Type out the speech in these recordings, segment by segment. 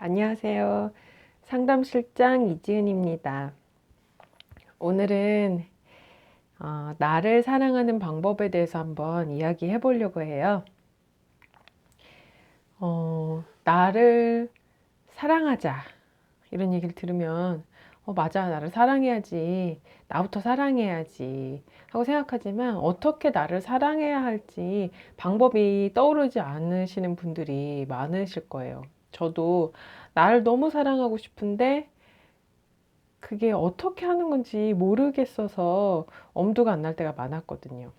안녕하세요. 상담실장 이지은입니다. 오늘은 어, 나를 사랑하는 방법에 대해서 한번 이야기해 보려고 해요. 어, 나를 사랑하자. 이런 얘기를 들으면, 어, 맞아. 나를 사랑해야지. 나부터 사랑해야지. 하고 생각하지만, 어떻게 나를 사랑해야 할지 방법이 떠오르지 않으시는 분들이 많으실 거예요. 저도 나를 너무 사랑하고 싶은데, 그게 어떻게 하는 건지 모르겠어서 엄두가 안 날 때가 많았거든요.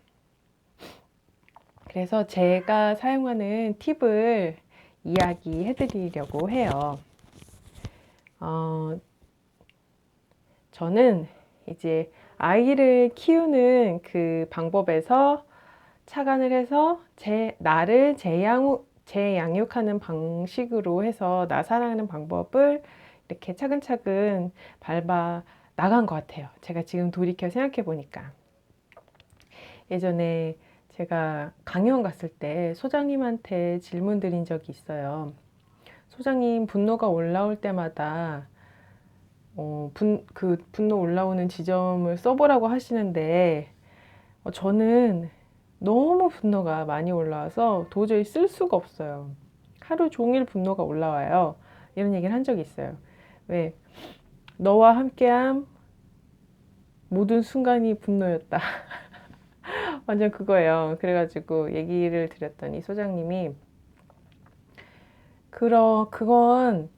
그래서 제가 사용하는 팁을 이야기해 드리려고 해요. 어, 저는 이제 아이를 키우는 그 방법에서 착안을 해서 제, 나를 재양, 재양육하는 방식으로 해서 나 사랑하는 방법을 이렇게 차근차근 밟아 나간 것 같아요. 제가 지금 돌이켜 생각해 보니까. 예전에 제가 강연 갔을 때 소장님한테 질문 드린 적이 있어요. 소장님 분노가 올라올 때마다 어, 분, 그 분노 올라오는 지점을 써보라고 하시는데 어, 저는 너무 분노가 많이 올라와서 도저히 쓸 수가 없어요. 하루 종일 분노가 올라와요. 이런 얘기를 한 적이 있어요. 왜? 너와 함께함 모든 순간이 분노였다. 완전 그거예요. 그래가지고 얘기를 드렸더니 소장님이 그러 그건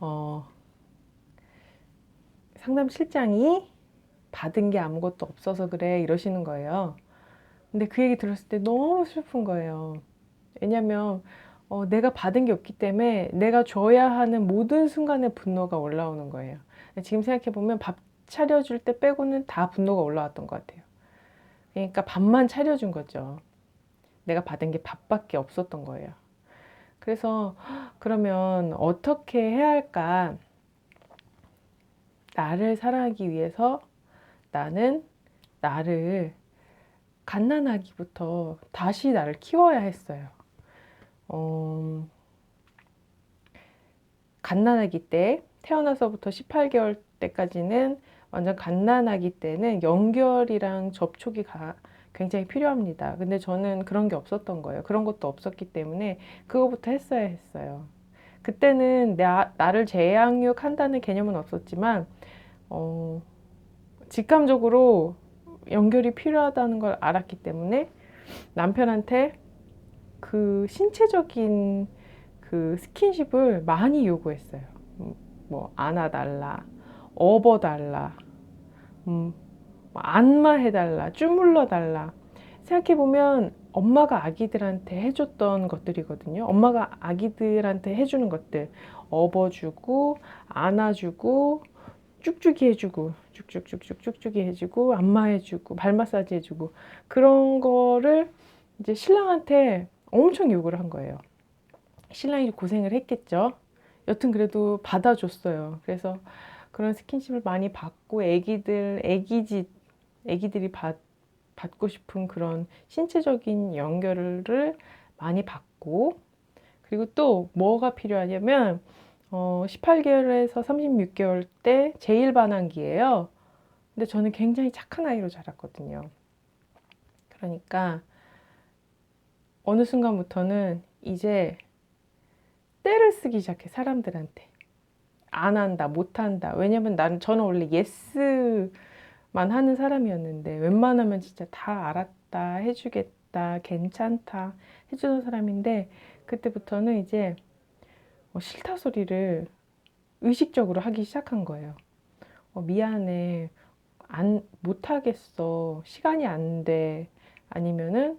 어, 상담 실장이 받은 게 아무것도 없어서 그래 이러시는 거예요. 근데 그 얘기 들었을 때 너무 슬픈 거예요. 왜냐면 어, 내가 받은 게 없기 때문에 내가 줘야 하는 모든 순간에 분노가 올라오는 거예요. 지금 생각해 보면 밥 차려줄 때 빼고는 다 분노가 올라왔던 것 같아요. 그러니까 밥만 차려준 거죠. 내가 받은 게 밥밖에 없었던 거예요. 그래서 그러면 어떻게 해야 할까? 나를 사랑하기 위해서 나는 나를 갓난아기부터 다시 나를 키워야 했어요. 어, 갓난아기 때 태어나서부터 18개월 때까지는 완전 갓난아기 때는 연결이랑 접촉이 가, 굉장히 필요합니다. 근데 저는 그런 게 없었던 거예요. 그런 것도 없었기 때문에 그거부터 했어야 했어요. 그때는 나, 나를 재양육한다는 개념은 없었지만 어, 직감적으로 연결이 필요하다는 걸 알았기 때문에 남편한테 그 신체적인 그 스킨십을 많이 요구했어요. 음, 뭐 안아달라, 업어달라, 음, 뭐 안마해달라, 주물러달라. 생각해보면 엄마가 아기들한테 해줬던 것들이거든요. 엄마가 아기들한테 해주는 것들. 업어주고, 안아주고, 쭉쭉이 해주고, 쭉쭉쭉쭉 쭉쭉이 해주고, 안마해주고, 발 마사지 해주고, 그런 거를 이제 신랑한테 엄청 요구를 한 거예요. 신랑이 고생을 했겠죠. 여튼 그래도 받아줬어요. 그래서 그런 스킨십을 많이 받고 애기들 애기짓 애기들이 받, 받고 싶은 그런 신체적인 연결을 많이 받고 그리고 또 뭐가 필요하냐면 어, 18개월에서 36개월 때 제일 반항기예요. 근데 저는 굉장히 착한 아이로 자랐거든요. 그러니까 어느 순간부터는 이제 때를 쓰기 시작해 사람들한테 안 한다 못 한다 왜냐면 나는 저는 원래 예스만 하는 사람이었는데 웬만하면 진짜 다 알았다 해주겠다 괜찮다 해주는 사람인데 그때부터는 이제 어, 싫다 소리를 의식적으로 하기 시작한 거예요. 어, 미안해. 안 못하겠어. 시간이 안 돼. 아니면은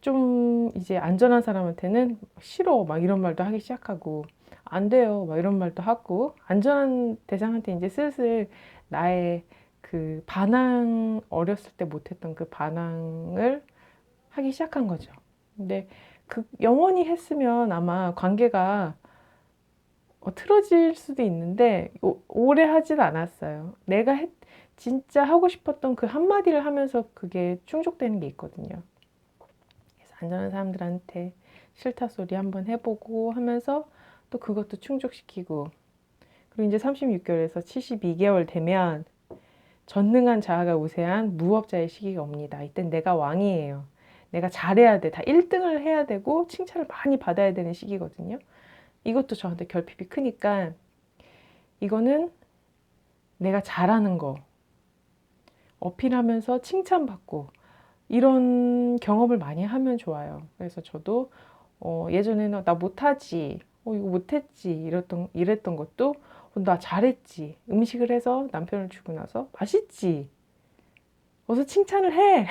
좀 이제 안전한 사람한테는 싫어. 막 이런 말도 하기 시작하고 안 돼요. 막 이런 말도 하고 안전한 대상한테 이제 슬슬 나의 그 반항 어렸을 때 못했던 그 반항을 하기 시작한 거죠. 근데 그 영원히 했으면 아마 관계가 어, 틀어질 수도 있는데 오, 오래 하진 않았어요. 내가 했, 진짜 하고 싶었던 그 한마디를 하면서 그게 충족되는 게 있거든요. 안전한 사람들한테 싫다 소리 한번 해보고 하면서 또 그것도 충족시키고 그리고 이제 36개월에서 72개월 되면 전능한 자아가 우세한 무업자의 시기가 옵니다. 이땐 내가 왕이에요. 내가 잘해야 돼. 다 1등을 해야 되고 칭찬을 많이 받아야 되는 시기거든요. 이것도 저한테 결핍이 크니까 이거는 내가 잘하는 거 어필하면서 칭찬받고 이런 경험을 많이 하면 좋아요. 그래서 저도 어, 예전에는 나 못하지, 어, 이거 못했지 이랬던 이랬던 것도 어, 나 잘했지. 음식을 해서 남편을 주고 나서 맛있지. 어서 칭찬을 해.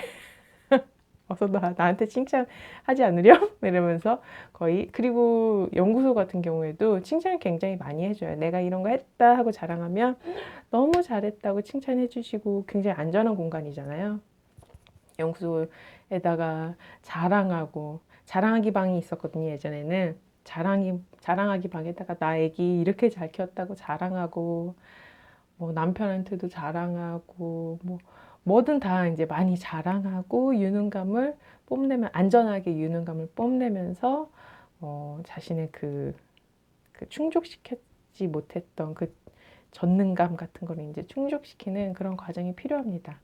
어서 나, 나한테 칭찬하지 않으렴? 이러면서 거의 그리고 연구소 같은 경우에도 칭찬을 굉장히 많이 해줘요. 내가 이런 거 했다 하고 자랑하면 너무 잘했다고 칭찬해 주시고 굉장히 안전한 공간이잖아요. 연구소에다가 자랑하고 자랑하기 방이 있었거든요. 예전에는 자랑이 자랑하기 방에다가 나 애기 이렇게 잘 키웠다고 자랑하고 뭐 남편한테도 자랑하고 뭐 뭐든 다 이제 많이 자랑하고 유능감을 뽐내면 안전하게 유능감을 뽐내면서 어, 자신의 그, 그 충족시켰지 못했던 그 전능감 같은 거를 이제 충족시키는 그런 과정이 필요합니다.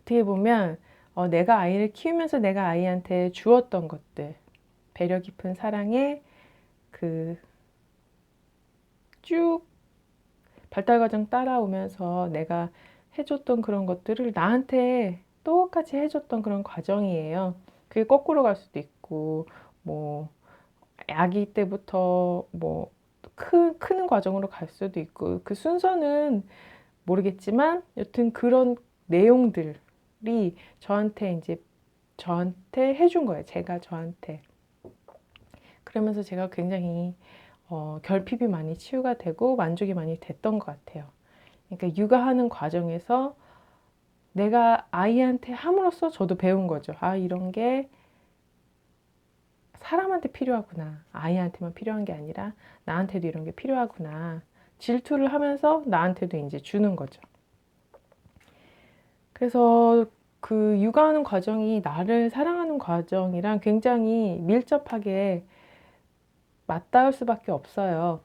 어떻게 보면 어, 내가 아이를 키우면서 내가 아이한테 주었던 것들, 배려 깊은 사랑에 그 쭉 발달 과정 따라오면서 내가 해줬던 그런 것들을 나한테 똑같이 해줬던 그런 과정이에요. 그게 거꾸로 갈 수도 있고, 뭐, 아기 때부터 뭐, 크, 크는 과정으로 갈 수도 있고, 그 순서는 모르겠지만, 여튼 그런 내용들이 저한테 이제, 저한테 해준 거예요. 제가 저한테. 그러면서 제가 굉장히 어, 결핍이 많이 치유가 되고 만족이 많이 됐던 것 같아요. 그러니까 육아하는 과정에서 내가 아이한테 함으로써 저도 배운 거죠. 아, 이런 게 사람한테 필요하구나. 아이한테만 필요한 게 아니라 나한테도 이런 게 필요하구나. 질투를 하면서 나한테도 이제 주는 거죠. 그래서 그 육아하는 과정이 나를 사랑하는 과정이랑 굉장히 밀접하게 맞닿을 수밖에 없어요.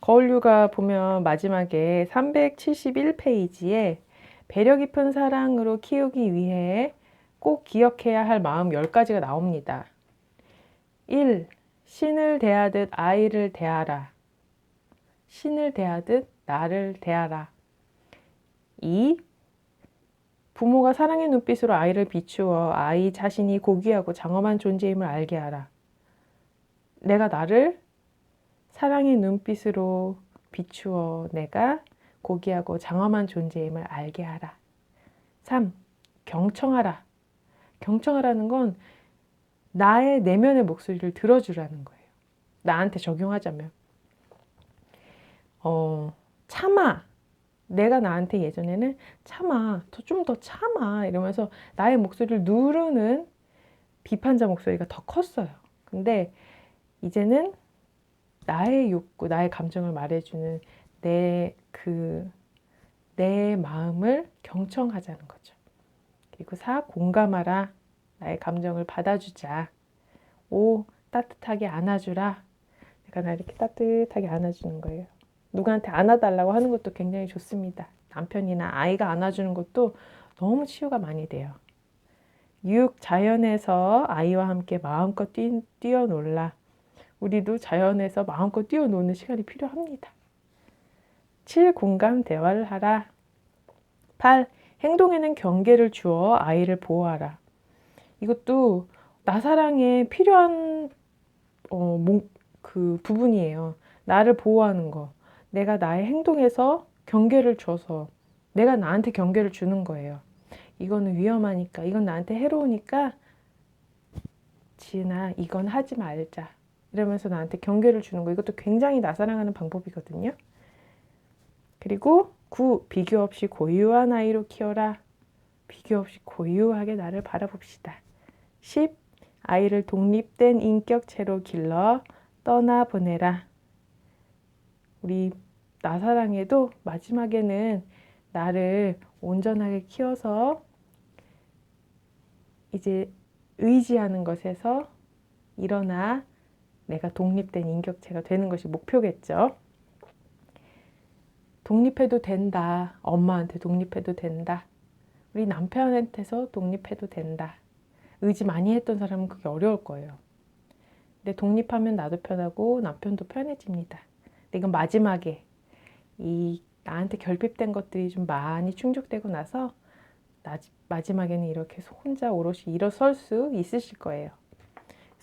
거울류가 보면 마지막에 371페이지에 배려 깊은 사랑으로 키우기 위해 꼭 기억해야 할 마음 10가지가 나옵니다. 1. 신을 대하듯 아이를 대하라. 신을 대하듯 나를 대하라. 2. 부모가 사랑의 눈빛으로 아이를 비추어 아이 자신이 고귀하고 장엄한 존재임을 알게 하라. 내가 나를 사랑의 눈빛으로 비추어 내가 고귀하고 장엄한 존재임을 알게 하라. 3. 경청하라. 경청하라는 건 나의 내면의 목소리를 들어주라는 거예요. 나한테 적용하자면. 어, 참아. 내가 나한테 예전에는 참아. 좀 더 참아. 이러면서 나의 목소리를 누르는 비판자 목소리가 더 컸어요. 근데 이제는 나의 욕구, 나의 감정을 말해주는 내 그, 내 마음을 경청하자는 거죠. 그리고 사, 공감하라. 나의 감정을 받아주자. 오, 따뜻하게 안아주라. 내가 나 이렇게 따뜻하게 안아주는 거예요. 누구한테 안아달라고 하는 것도 굉장히 좋습니다. 남편이나 아이가 안아주는 것도 너무 치유가 많이 돼요. 6. 자연에서 아이와 함께 마음껏 뛰, 뛰어놀라. 우리도 자연에서 마음껏 뛰어노는 시간이 필요합니다. 7. 공감 대화를 하라. 8. 행동에는 경계를 주어 아이를 보호하라. 이것도 나 사랑에 필요한 어, 목, 그 부분이에요. 나를 보호하는 거. 내가 나의 행동에서 경계를 줘서 내가 나한테 경계를 주는 거예요. 이거는 위험하니까, 이건 나한테 해로우니까, 지은아, 이건 하지 말자. 이러면서 나한테 경계를 주는 거 이것도 굉장히 나 사랑하는 방법이거든요. 그리고 9. 비교 없이 고유한 아이로 키워라. 비교 없이 고유하게 나를 바라봅시다. 10. 아이를 독립된 인격체로 길러 떠나보내라. 우리 나사랑에도 마지막에는 나를 온전하게 키워서 이제 의지하는 것에서 일어나 내가 독립된 인격체가 되는 것이 목표겠죠. 독립해도 된다. 엄마한테 독립해도 된다. 우리 남편한테서 독립해도 된다. 의지 많이 했던 사람은 그게 어려울 거예요. 근데 독립하면 나도 편하고 남편도 편해집니다. 근데 이건 마지막에 이 나한테 결핍된 것들이 좀 많이 충족되고 나서 나, 마지막에는 이렇게 혼자 오롯이 일어설 수 있으실 거예요.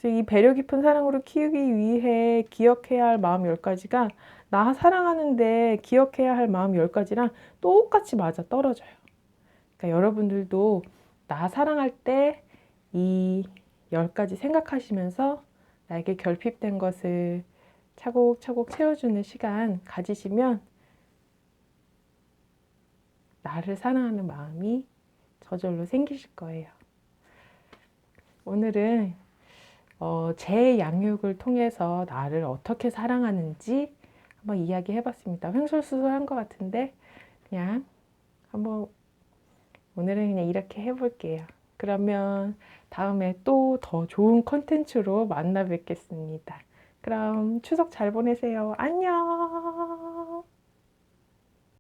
그래서 이 배려 깊은 사랑으로 키우기 위해 기억해야 할 마음 열 가지가 나 사랑하는데 기억해야 할 마음 열 가지랑 똑같이 맞아 떨어져요. 그러니까 여러분들도 나 사랑할 때이열 가지 생각하시면서 나에게 결핍된 것을 차곡차곡 채워주는 시간 가지시면 나를 사랑하는 마음이 저절로 생기실 거예요. 오늘은 어, 제 양육을 통해서 나를 어떻게 사랑하는지 한번 이야기해 봤습니다. 횡설수설한 것 같은데 그냥 한번 오늘은 그냥 이렇게 해볼게요. 그러면 다음에 또 더 좋은 컨텐츠로 만나 뵙겠습니다. 그럼 추석 잘 보내세요. 안녕!